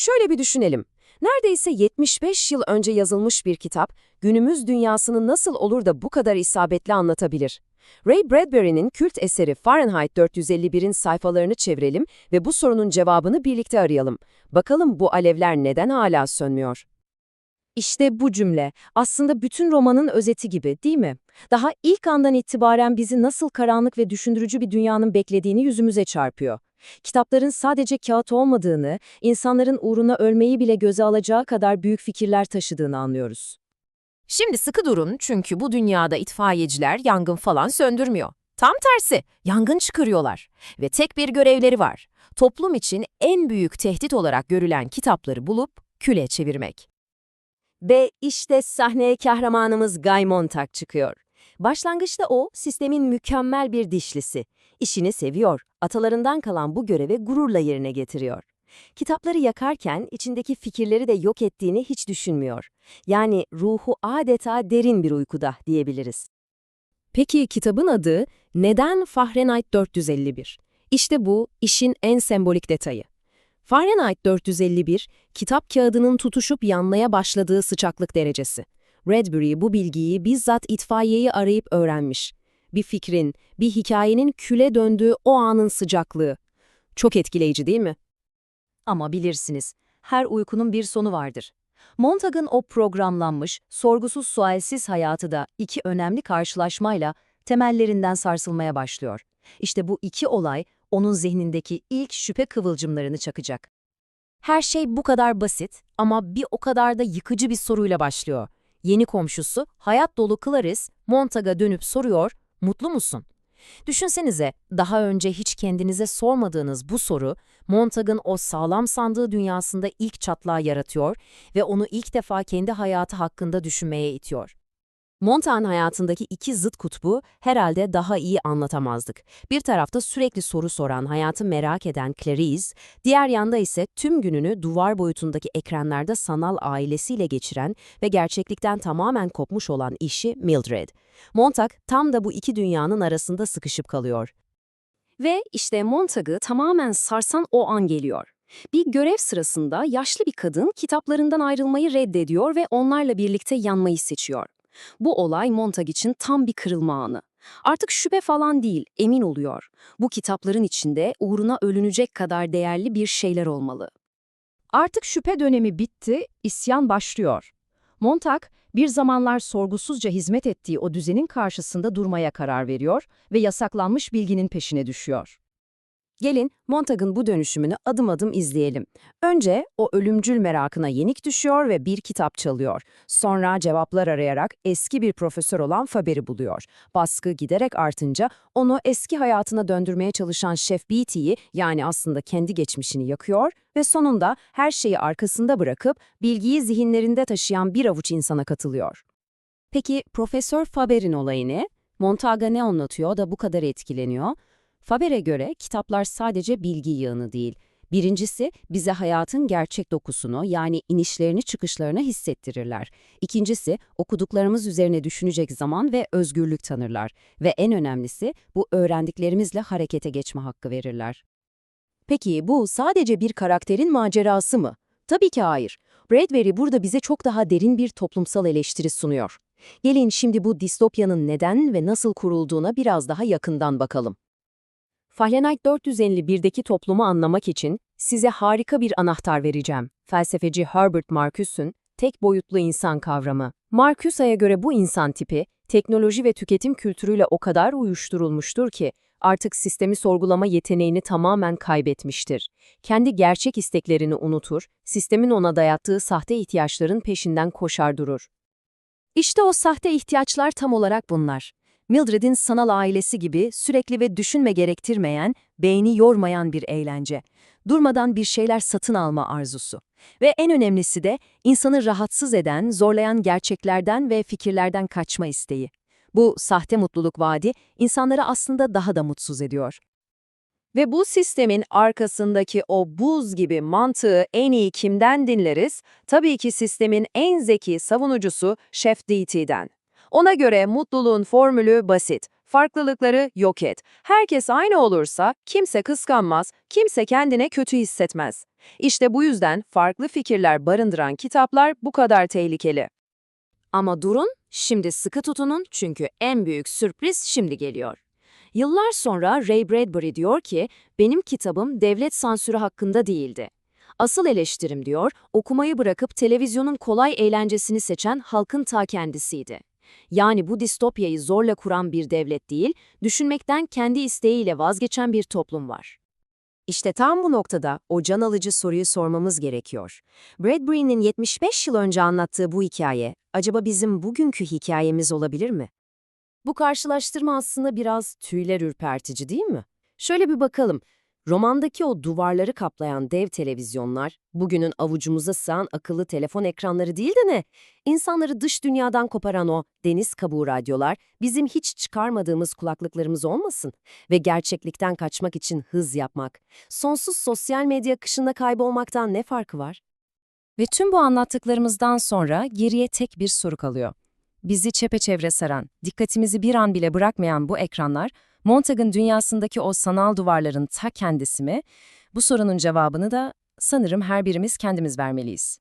Şöyle bir düşünelim. Neredeyse 75 yıl önce yazılmış bir kitap, günümüz dünyasını nasıl olur da bu kadar isabetli anlatabilir? Ray Bradbury'nin kült eseri Fahrenheit 451'in sayfalarını çevirelim ve bu sorunun cevabını birlikte arayalım. Bakalım bu alevler neden hala sönmüyor? İşte bu cümle aslında bütün romanın özeti gibi değil mi? Daha ilk andan itibaren bizi nasıl karanlık ve düşündürücü bir dünyanın beklediğini yüzümüze çarpıyor. Kitapların sadece kağıt olmadığını, insanların uğruna ölmeyi bile göze alacağı kadar büyük fikirler taşıdığını anlıyoruz. Şimdi sıkı durun çünkü bu dünyada itfaiyeciler yangın falan söndürmüyor. Tam tersi, yangın çıkarıyorlar. Ve tek bir görevleri var. Toplum için en büyük tehdit olarak görülen kitapları bulup küle çevirmek. Ve işte sahneye kahramanımız Guy Montag çıkıyor. Başlangıçta o, sistemin mükemmel bir dişlisi. İşini seviyor, atalarından kalan bu görevi gururla yerine getiriyor. Kitapları yakarken içindeki fikirleri de yok ettiğini hiç düşünmüyor. Yani ruhu adeta derin bir uykuda diyebiliriz. Peki kitabın adı neden Fahrenheit 451? İşte bu işin en sembolik detayı. Fahrenheit 451, kitap kağıdının tutuşup yanmaya başladığı sıcaklık derecesi. Bradbury bu bilgiyi bizzat itfaiyeyi arayıp öğrenmiş. Bir fikrin, bir hikayenin küle döndüğü o anın sıcaklığı. Çok etkileyici değil mi? Ama bilirsiniz, her uykunun bir sonu vardır. Montag'ın o programlanmış, sorgusuz sualsiz hayatı da iki önemli karşılaşmayla temellerinden sarsılmaya başlıyor. İşte bu iki olay onun zihnindeki ilk şüphe kıvılcımlarını çakacak. Her şey bu kadar basit ama bir o kadar da yıkıcı bir soruyla başlıyor. Yeni komşusu, hayat dolu Clarice, Montag'a dönüp soruyor, mutlu musun? Düşünsenize, daha önce hiç kendinize sormadığınız bu soru, Montag'ın o sağlam sandığı dünyasında ilk çatlağı yaratıyor ve onu ilk defa kendi hayatı hakkında düşünmeye itiyor. Montag'ın hayatındaki iki zıt kutbu herhalde daha iyi anlatamazdık. Bir tarafta sürekli soru soran, hayatı merak eden Clarice, diğer yanda ise tüm gününü duvar boyutundaki ekranlarda sanal ailesiyle geçiren ve gerçeklikten tamamen kopmuş olan işi Mildred. Montag tam da bu iki dünyanın arasında sıkışıp kalıyor. Ve işte Montag'ı tamamen sarsan o an geliyor. Bir görev sırasında yaşlı bir kadın kitaplarından ayrılmayı reddediyor ve onlarla birlikte yanmayı seçiyor. Bu olay Montag için tam bir kırılma anı. Artık şüphe falan değil, emin oluyor. Bu kitapların içinde uğruna ölünecek kadar değerli bir şeyler olmalı. Artık şüphe dönemi bitti, isyan başlıyor. Montag, bir zamanlar sorgusuzca hizmet ettiği o düzenin karşısında durmaya karar veriyor ve yasaklanmış bilginin peşine düşüyor. Gelin Montag'ın bu dönüşümünü adım adım izleyelim. Önce o ölümcül merakına yenik düşüyor ve bir kitap çalıyor. Sonra cevaplar arayarak eski bir profesör olan Faber'i buluyor. Baskı giderek artınca onu eski hayatına döndürmeye çalışan Şef Beatty'yi yani aslında kendi geçmişini yakıyor ve sonunda her şeyi arkasında bırakıp bilgiyi zihinlerinde taşıyan bir avuç insana katılıyor. Peki Profesör Faber'in olayı ne? Montag'a ne anlatıyor da bu kadar etkileniyor? Faber'e göre kitaplar sadece bilgi yığını değil. Birincisi, bize hayatın gerçek dokusunu yani inişlerini çıkışlarını hissettirirler. İkincisi, okuduklarımız üzerine düşünecek zaman ve özgürlük tanırlar. Ve en önemlisi, bu öğrendiklerimizle harekete geçme hakkı verirler. Peki bu sadece bir karakterin macerası mı? Tabii ki hayır. Bradbury burada bize çok daha derin bir toplumsal eleştiri sunuyor. Gelin şimdi bu distopyanın neden ve nasıl kurulduğuna biraz daha yakından bakalım. Fahrenheit 451'deki toplumu anlamak için size harika bir anahtar vereceğim. Felsefeci Herbert Marcus'un tek boyutlu insan kavramı. Marcus'a göre bu insan tipi, teknoloji ve tüketim kültürüyle o kadar uyuşturulmuştur ki, artık sistemi sorgulama yeteneğini tamamen kaybetmiştir. Kendi gerçek isteklerini unutur, sistemin ona dayattığı sahte ihtiyaçların peşinden koşar durur. İşte o sahte ihtiyaçlar tam olarak bunlar. Mildred'in sanal ailesi gibi sürekli ve düşünme gerektirmeyen, beyni yormayan bir eğlence. Durmadan bir şeyler satın alma arzusu. Ve en önemlisi de insanı rahatsız eden, zorlayan gerçeklerden ve fikirlerden kaçma isteği. Bu sahte mutluluk vaadi insanları aslında daha da mutsuz ediyor. Ve bu sistemin arkasındaki o buz gibi mantığı en iyi kimden dinleriz? Tabii ki sistemin en zeki savunucusu Chef DT'den. Ona göre mutluluğun formülü basit. Farklılıkları yok et. Herkes aynı olursa kimse kıskanmaz, kimse kendine kötü hissetmez. İşte bu yüzden farklı fikirler barındıran kitaplar bu kadar tehlikeli. Ama durun, şimdi sıkı tutunun çünkü en büyük sürpriz şimdi geliyor. Yıllar sonra Ray Bradbury diyor ki, benim kitabım devlet sansürü hakkında değildi. Asıl eleştirim diyor, okumayı bırakıp televizyonun kolay eğlencesini seçen halkın ta kendisiydi. Yani bu distopyayı zorla kuran bir devlet değil, düşünmekten kendi isteğiyle vazgeçen bir toplum var. İşte tam bu noktada o can alıcı soruyu sormamız gerekiyor. Bradbury'nin 75 yıl önce anlattığı bu hikaye, acaba bizim bugünkü hikayemiz olabilir mi? Bu karşılaştırma aslında biraz tüyler ürpertici değil mi? Şöyle bir bakalım. Romandaki o duvarları kaplayan dev televizyonlar, bugünün avucumuza sığan akıllı telefon ekranları değil de ne? İnsanları dış dünyadan koparan o deniz kabuğu radyolar, bizim hiç çıkarmadığımız kulaklıklarımız olmasın? Ve gerçeklikten kaçmak için hız yapmak, sonsuz sosyal medya akışında kaybolmaktan ne farkı var? Ve tüm bu anlattıklarımızdan sonra geriye tek bir soru kalıyor. Bizi çepeçevre saran, dikkatimizi bir an bile bırakmayan bu ekranlar, Montag'ın dünyasındaki o sanal duvarların ta kendisi mi? Bu sorunun cevabını da sanırım her birimiz kendimiz vermeliyiz.